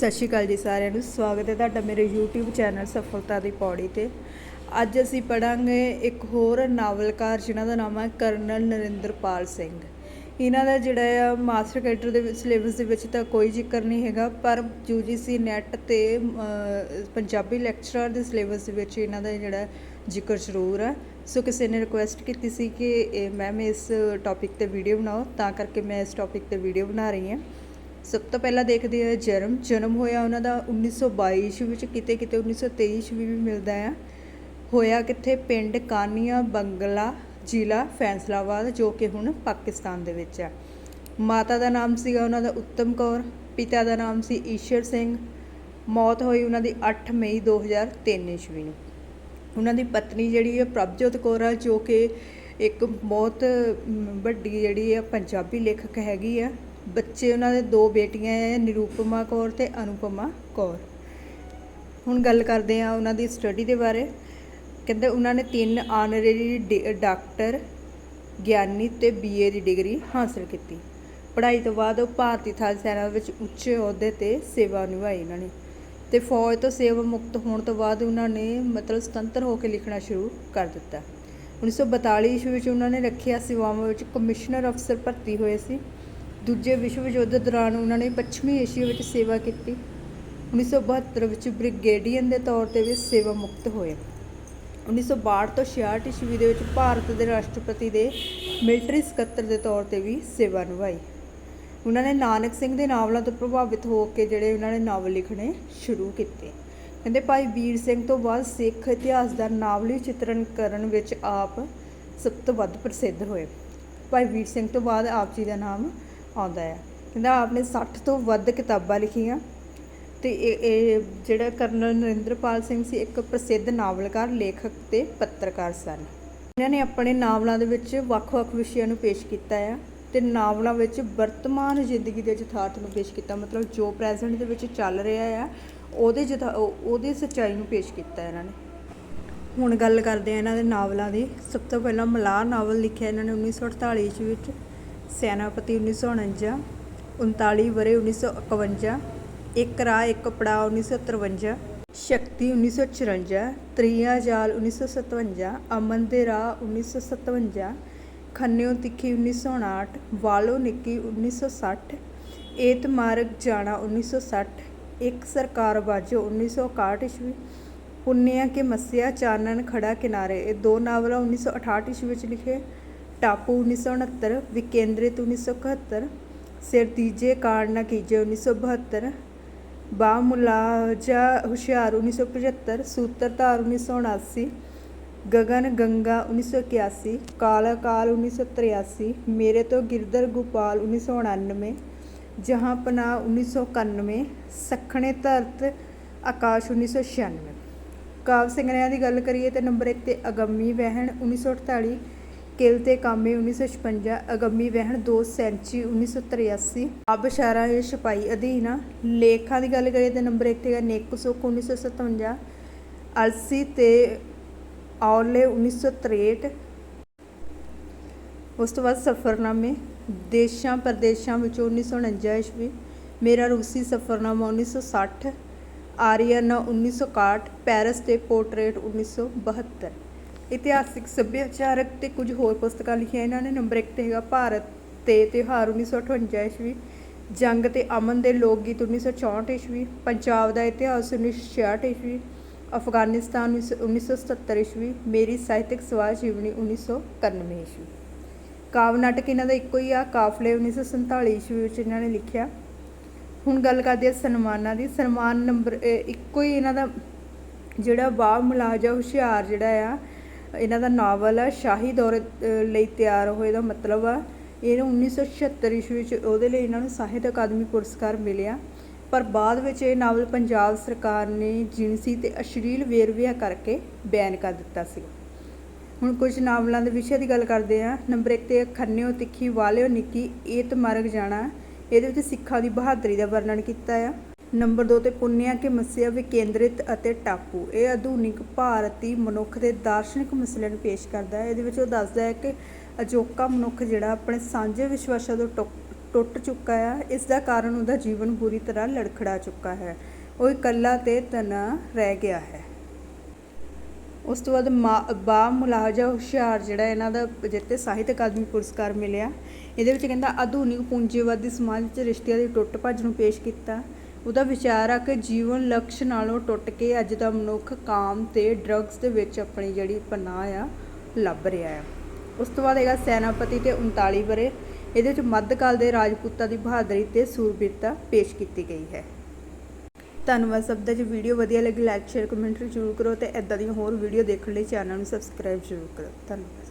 ਸਤਿ ਸ਼੍ਰੀ ਅਕਾਲ ਜੀ ਸਾਰਿਆਂ ਨੂੰ। ਸਵਾਗਤ ਹੈ ਤੁਹਾਡਾ ਮੇਰੇ YouTube ਚੈਨਲ ਸਫਲਤਾ ਦੀ ਪੌੜੀ ਤੇ। ਅੱਜ ਅਸੀਂ ਪੜਾਂਗੇ ਇੱਕ ਹੋਰ ਨਾਵਲਕਾਰ ਜਿਨ੍ਹਾਂ ਦਾ ਨਾਮ ਹੈ ਕਰਨਲ ਨਰਿੰਦਰਪਾਲ ਸਿੰਘ। ਇਹਨਾਂ ਦਾ ਜਿਹੜਾ ਆ, ਮਾਸਟਰ ਕੈਡਰ ਦੇ ਵਿੱਚ ਸਿਲੇਬਸ ਦੇ ਵਿੱਚ ਤਾਂ ਕੋਈ ਜ਼ਿਕਰ ਨਹੀਂ ਹੈਗਾ, ਪਰ UGC ਨੈਟ ਤੇ ਪੰਜਾਬੀ ਲੈਕਚਰਰ ਦੇ ਸਿਲੇਬਸ ਦੇ ਵਿੱਚ ਇਹਨਾਂ ਦਾ ਜਿਹੜਾ ਜ਼ਿਕਰ ਜ਼ਰੂਰ ਹੈ। ਸੋ ਕਿਸੇ ਨੇ ਰਿਕੁਐਸਟ ਕੀਤੀ ਸੀ ਕਿ ਮੈਮ ਇਸ ਟੌਪਿਕ ਤੇ ਵੀਡੀਓ ਬਣਾਓ, ਤਾਂ ਕਰਕੇ ਮੈਂ ਇਸ ਟੌਪਿਕ ਤੇ ਵੀਡੀਓ ਬਣਾ ਰਹੀ ਹਾਂ। ਸਭ ਤੋਂ ਪਹਿਲਾਂ ਦੇਖਦੇ ਹਾਂ ਜਨਮ ਜਨਮ ਹੋਇਆ ਉਹਨਾਂ ਦਾ 1922 ਈਸਵੀ ਵਿੱਚ, ਕਿਤੇ ਕਿਤੇ 1923 ਈਸਵੀ ਵੀ ਮਿਲਦਾ ਆ। ਹੋਇਆ ਕਿੱਥੇ? ਪਿੰਡ ਕਾਨੀਆ ਬੰਗਲਾ ਜ਼ਿਲ੍ਹਾ ਫੈਸਲਾਬਾਦ, ਜੋ ਕਿ ਹੁਣ ਪਾਕਿਸਤਾਨ ਦੇ ਵਿੱਚ ਹੈ ਮਾਤਾ ਦਾ ਨਾਮ ਸੀਗਾ ਉਹਨਾਂ ਦਾ ਉੱਤਮ ਕੌਰ, ਪਿਤਾ ਦਾ ਨਾਮ ਸੀ ਈਸ਼ਰ ਸਿੰਘ। ਮੌਤ ਹੋਈ ਉਹਨਾਂ ਦੀ 8 ਮਈ 2003 ਈਸਵੀ ਨੂੰ। ਉਹਨਾਂ ਦੀ ਪਤਨੀ ਜਿਹੜੀ ਹੈ ਪ੍ਰਭਜੋਤ ਕੌਰ ਆ, ਜੋ ਕਿ ਇੱਕ ਬਹੁਤ ਵੱਡੀ ਜਿਹੜੀ ਹੈ ਪੰਜਾਬੀ ਲੇਖਕ ਹੈਗੀ ਆ। ਬੱਚੇ ਉਹਨਾਂ ਦੇ ਦੋ ਬੇਟੀਆਂ ਹੈ ਨਿਰੂਪਮਾ ਕੌਰ ਤੇ ਅਨੁਪਮਾ ਕੌਰ। ਹੁਣ ਗੱਲ ਕਰਦੇ ਆ ਉਹਨਾਂ ਦੀ ਸਟੱਡੀ ਦੇ ਬਾਰੇ। ਕਹਿੰਦੇ ਉਹਨਾਂ ਨੇ ਤਿੰਨ ਆਨਰੇਰੀ ਡਾਕਟਰ ਗਿਆਨੀ ਤੇ ਬੀਏ ਦੀ ਡਿਗਰੀ ਹਾਸਲ ਕੀਤੀ। ਪੜ੍ਹਾਈ ਤੋਂ ਬਾਅਦ ਉਹ ਭਾਰਤੀ ਥਲ ਸੈਨਾ ਵਿੱਚ ਉੱਚੇ ਅਹੁਦੇ ਤੇ ਸੇਵਾ ਨਿਭਾਈ ਉਹਨਾਂ ਨੇ। ਤੇ ਫੌਜ ਤੋਂ ਸੇਵਾ ਮੁਕਤ ਹੋਣ ਤੋਂ ਬਾਅਦ ਉਹਨਾਂ ਨੇ ਮਤਲਬ ਸੁਤੰਤਰ ਹੋ ਕੇ ਲਿਖਣਾ ਸ਼ੁਰੂ ਕਰ ਦਿੱਤਾ। 1942 ਈਸਵੀ ਵਿੱਚ ਉਹਨਾਂ ਨੇ ਰੱਖਿਆ ਸੇਵਾਵਾਂ ਵਿੱਚ ਕਮਿਸ਼ਨਰ ਅਫਸਰ ਭਰਤੀ ਹੋਏ ਸੀ। ਦੂਜੇ ਵਿਸ਼ਵ ਯੁੱਧ ਦੌਰਾਨ ਉਹਨਾਂ ਨੇ ਪੱਛਮੀ ਏਸ਼ੀਆ ਵਿੱਚ ਸੇਵਾ ਕੀਤੀ। 1972 ਵਿੱਚ ਬ੍ਰਿਗੇਡੀਅਨ ਦੇ ਤੌਰ ਤੇ ਵੀ ਸੇਵਾ ਮੁਕਤ ਹੋਏ। 1962 ਤੋਂ 66 ਈਸਵੀ ਦੇ ਵਿੱਚ ਭਾਰਤ ਦੇ ਰਾਸ਼ਟਰਪਤੀ ਦੇ ਮਿਲਟਰੀ ਸਕੱਤਰ ਦੇ ਤੌਰ ਤੇ ਵੀ ਸੇਵਾ ਨਿਭਾਈ। ਉਹਨਾਂ ਨੇ ਨਾਨਕ ਸਿੰਘ ਦੇ ਨਾਵਲਾਂ ਤੋਂ ਪ੍ਰਭਾਵਿਤ ਹੋ ਕੇ ਜਿਹੜੇ ਉਹਨਾਂ ਨੇ ਨਾਵਲ ਲਿਖਣੇ ਸ਼ੁਰੂ ਕੀਤੇ। ਕਹਿੰਦੇ, ਭਾਈ ਵੀਰ ਸਿੰਘ ਤੋਂ ਬਾਅਦ ਸਿੱਖ ਇਤਿਹਾਸ ਦਾ ਨਾਵਲੀ ਚਿੱਤਰਨ ਕਰਨ ਵਿੱਚ ਆਪ ਸਭ ਤੋਂ ਵੱਧ ਪ੍ਰਸਿੱਧ ਹੋਏ। ਭਾਈ ਵੀਰ ਸਿੰਘ ਤੋਂ ਬਾਅਦ ਆਪ ਜੀ ਦਾ ਨਾਮ ਆਉਂਦਾ ਹੈ ਕਹਿੰਦਾ ਆਪ ਨੇ 60 ਤੋਂ ਵੱਧ ਕਿਤਾਬਾਂ ਲਿਖੀਆਂ ਤੇ ਇਹ ਜਿਹੜਾ ਕਰਨਲ ਨਰਿੰਦਰਪਾਲ ਸਿੰਘ ਸੀ, ਇੱਕ ਪ੍ਰਸਿੱਧ ਨਾਵਲਕਾਰ, ਲੇਖਕ ਤੇ ਪੱਤਰਕਾਰ ਸਨ। ਇਹਨਾਂ ਨੇ ਆਪਣੇ ਨਾਵਲਾਂ ਦੇ ਵਿੱਚ ਵੱਖ-ਵੱਖ ਵਿਸ਼ਿਆਂ ਨੂੰ ਪੇਸ਼ ਕੀਤਾ ਹੈ ਤੇ ਨਾਵਲਾਂ ਵਿੱਚ ਵਰਤਮਾਨ ਜ਼ਿੰਦਗੀ ਦੇ ਯਥਾਰਥ ਨੂੰ ਪੇਸ਼ ਕੀਤਾ। ਮਤਲਬ ਜੋ ਪ੍ਰੈਜ਼ੈਂਟ ਦੇ ਵਿੱਚ ਚੱਲ ਰਿਹਾ ਆ, ਉਹਦੇ ਯਥਾ- ਉਹ- ਸੱਚਾਈ ਨੂੰ ਪੇਸ਼ ਕੀਤਾ ਇਹਨਾਂ ਨੇ। ਹੁਣ ਗੱਲ ਕਰਦੇ ਆ ਇਹਨਾਂ ਦੇ ਨਾਵਲਾਂ ਦੀ। ਸਭ ਤੋਂ ਪਹਿਲਾਂ ਮਲਾਰ ਨਾਵਲ ਲਿਖਿਆ ਇਹਨਾਂ ਨੇ 1948 ਈਸਵੀ ਵਿੱਚ ਸੈਨਾਪਤੀ 1949 39 ਵਰੇ 1951 ਇੱਕ ਰਾਹ ਇੱਕ ਪੜਾਅ 1953 ਸ਼ਕਤੀ 1954 ਤ੍ਰਿਆ ਜਾਲ 1957 ਅਮਨ ਦੇ ਰਾਹ 1957 ਖੰਨਿਓ ਤਿੱਖੀ 1959 ਵਾਲੋ ਨਿੱਕੀ 1960 ਏਤ ਮਾਰਗ ਜਾਣਾ 1960 ਇੱਕ ਸਰਕਾਰ ਬਾਜੋ 1961 ਈਸਵੀ ਪੁੰਨਿਆ ਕੇ ਮੱਸਿਆ ਚਾਨਣ ਖੜਾ ਕਿਨਾਰੇ ਇਹ ਦੋ ਨਾਵਲ 1968 ਈਸਵੀ ਵਿੱਚ ਲਿਖੇ ਟਾਪੂ 1969 ਵਿਕੇਂਦਰਿਤ 1971 ਸਿਰ ਤੀਜੇ ਕਾਰਡ ਨਾ ਕੀਜੇ 1972 ਬਾ ਮੁਲਾਜਾ ਹੁਸ਼ਿਆਰ 1975 ਸੂਤਰਧਾਰ 1979 ਗਗਨ ਗੰਗਾ 1981 ਕਾਲਾ ਕਾਲ 1983 ਮੇਰੇ ਤੋਂ ਗਿਰਦਰ ਗੋਪਾਲ 1999 ਜਹਾਂ ਪਨਾ 1991 ਸਖਣੇ ਧਰਤ ਆਕਾਸ਼ 1996 ਕਾਵ ਸਿੰਘਣਿਆਂ ਦੀ ਗੱਲ ਕਰੀਏ ਤਾਂ ਨੰਬਰ 1 ਤੇ ਅਗੰਮੀ ਵਹਿਣ 1948 ਕਿਲ ਤੇ ਕਾਮੇ 1956 ਅਗੰਮੀ ਵਹਿਣ 2 ਸੈਂਚੀ 1983 ਅਬ ਸ਼ਾਰਾ ਇਹ ਛਪਾਈ ਅਧੀਨ ਆ। ਲੇਖਾਂ ਦੀ ਗੱਲ ਕਰੀਏ ਤਾਂ ਨੰਬਰ 1 ਤੇ ਹੈ ਨੇਕ ਸੁੱਖ 1957 ਅਲਸੀ ਤੇ ਔਲੇ 1963 ਉਸ ਤੋਂ ਬਾਅਦ ਸਫ਼ਰਨਾਮੇ, ਦੇਸ਼ਾਂ ਪ੍ਰਦੇਸ਼ਾਂ ਵਿੱਚੋਂ 1949 ਈਸਵੀ, ਮੇਰਾ ਰੂਸੀ ਸਫ਼ਰਨਾਮਾ 1960 ਆਰੀਅਨ 1961 ਪੈਰਿਸ ਤੇ ਪੋਰਟਰੇਟ 1972 ਇਤਿਹਾਸਿਕ ਸੱਭਿਆਚਾਰਕ ਤੇ ਕੁਝ ਹੋਰ ਪੁਸਤਕਾਂ ਲਿਖੀਆਂ ਇਹਨਾਂ ਨੇ। ਨੰਬਰ 1 ਤੇ ਹੈਗਾ ਭਾਰਤ ਤੇ ਤਿਉਹਾਰ 1958 ਈਸਵੀ, ਜੰਗ ਤੇ ਅਮਨ ਦੇ ਲੋਕ ਗੀਤ 1964 ਈਸਵੀ, ਪੰਜਾਬ ਦਾ ਇਤਿਹਾਸ 1966 ਈਸਵੀ, ਅਫਗਾਨਿਸਤਾਨ 1977 ਈਸਵੀ, ਮੇਰੀ ਸਾਹਿਤਕ ਸਵਾਲ ਜੀਵਨੀ 1991 ਈਸਵੀ। ਕਾਵ ਨਾਟਕ ਇਹਨਾਂ ਦਾ ਇੱਕੋ ਹੀ ਆ, ਕਾਫਲੇ 1947 ਈਸਵੀ ਵਿੱਚ ਇਹਨਾਂ ਨੇ ਲਿਖਿਆ। ਹੁਣ ਗੱਲ ਕਰਦੇ ਆ ਸਨਮਾਨਾਂ ਦੀ। ਸਨਮਾਨ ਨੰਬਰ ਇੱਕੋ ਹੀ ਇਹਨਾਂ ਦਾ ਜਿਹੜਾ ਬਾਬ ਮੁਲਾਜਾ ਹੁਸ਼ਿਆਰ ਜਿਹੜਾ ਆ ਇਹਨਾਂ ਦਾ ਨਾਵਲ ਆ, ਸ਼ਾਹੀ ਦੌਰੇ ਲਈ ਤਿਆਰ ਹੋਏ ਦਾ ਮਤਲਬ ਆ। ਇਹਨੂੰ 1976 ਈਸਵੀ ਵਿੱਚ ਉਹਦੇ ਲਈ ਇਹਨਾਂ ਨੂੰ ਸਾਹਿਤ ਅਕਾਦਮੀ ਪੁਰਸਕਾਰ ਮਿਲਿਆ। ਪਰ ਬਾਅਦ ਵਿੱਚ ਇਹ ਨਾਵਲ ਪੰਜਾਬ ਸਰਕਾਰ ਨੇ ਜਿਨਸੀ ਤੇ ਅਸ਼ਲੀਲ ਵੇਰਵਿਆਂ ਕਰਕੇ ਬੈਨ ਕਰ ਦਿੱਤਾ ਸੀ। ਹੁਣ ਕੁਝ ਨਾਵਲਾਂ ਦੇ ਵਿਸ਼ੇ ਦੀ ਗੱਲ ਕਰਦੇ ਆ ਨੰਬਰ 1 ਤੇ ਖੰਨਿਓ ਤਿੱਖੀ ਵਾਲਿਓ ਨਿੱਕੀ, ਏਤ ਮਾਰਗ ਜਾਣਾ। ਇਹਦੇ ਵਿੱਚ ਸਿੱਖਾਂ ਦੀ ਬਹਾਦਰੀ ਦਾ ਵਰਣਨ ਕੀਤਾ ਆ। ਨੰਬਰ 2 ਤੇ ਪੁੰਨਿਆ ਕੇ ਮੱਸਿਆ ਵਿਕੇਂਦਰਿਤ ਅਤੇ ਟਾਪੂ। ਇਹ ਆਧੁਨਿਕ ਭਾਰਤੀ ਮਨੁੱਖ ਦੇ ਦਾਰਸ਼ਨਿਕ ਮਸਲਿਆਂ ਨੂੰ ਪੇਸ਼ ਕਰਦਾ ਹੈ। ਇਹਦੇ ਵਿੱਚ ਉਹ ਦੱਸਦਾ ਹੈ ਕਿ ਅਜੋਕਾ ਮਨੁੱਖ ਜਿਹੜਾ ਆਪਣੇ ਸਾਂਝੇ ਵਿਸ਼ਵਾਸਾਂ ਤੋਂ ਟੁੱਟ- ਟੁੱਟ ਚੁੱਕਾ ਹੈ ਇਸ ਦਾ ਕਾਰਨ ਉਹਦਾ ਜੀਵਨ ਬੁਰੀ ਤਰ੍ਹਾਂ ਲੜਖੜਾ ਚੁੱਕਾ ਹੈ। ਉਹ ਇਕੱਲਾ ਤੇ ਤਨਾ ਰਹਿ ਗਿਆ ਹੈ। ਉਸ ਤੋਂ ਬਾਅਦ ਮਾ- ਬਾ ਮੁਲਾਜ਼ਾ ਹੁਸ਼ਿਆਰ ਜਿਹੜਾ ਇਹਨਾਂ ਦਾ ਜਿੱਤੇ ਸਾਹਿਤ ਅਕਾਦਮੀ ਪੁਰਸਕਾਰ ਮਿਲਿਆ। ਇਹਦੇ ਵਿੱਚ ਕਹਿੰਦਾ, ਆਧੁਨਿਕ ਪੂੰਜੀਵਾਦੀ ਸਮਾਜ ਵਿੱਚ ਰਿਸ਼ਤਿਆਂ ਦੀ ਟੁੱਟ ਭੱਜ ਨੂੰ ਪੇਸ਼ ਕੀਤਾ। ਉਹਦਾ ਵਿਚਾਰ ਆ ਕਿ ਜੀਵਨ ਲਕਸ਼ ਨਾਲੋਂ ਟੁੱਟ ਕੇ ਅੱਜ ਦਾ ਮਨੁੱਖ ਕਾਮ ਤੇ ਡਰੱਗਸ ਦੇ ਵਿੱਚ ਆਪਣੀ ਜਿਹੜੀ ਪਨਾਹ ਆ, ਲੱਭ ਰਿਹਾ ਆ। ਉਸ ਤੋਂ ਬਾਅਦ ਹੈਗਾ ਸੈਨਾਪਤੀ ਤੇ 39 ਬਰੇ। ਇਹਦੇ ਵਿੱਚ ਮੱਧਕਾਲ ਦੇ ਰਾਜਪੂਤਾਂ ਦੀ ਬਹਾਦਰੀ ਤੇ ਸੂਰਬੀਰਤਾ ਪੇਸ਼ ਕੀਤੀ ਗਈ ਹੈ। ਧੰਨਵਾਦ ਸਭ ਦਾ। ਜੇ ਵੀਡੀਓ ਵਧੀਆ ਲੱਗੀ ਲਾਈਕ ਸ਼ੇਅਰ ਕਮੈਂਟ ਜ਼ਰੂਰ ਕਰੋ ਤੇ ਇਦਾਂ ਦੀਆਂ ਹੋਰ ਵੀਡੀਓ ਦੇਖਣ ਲਈ ਚੈਨਲ ਨੂੰ ਸਬਸਕ੍ਰਾਈਬ ਜ਼ਰੂਰ ਕਰੋ। ਧੰਨਵਾਦ।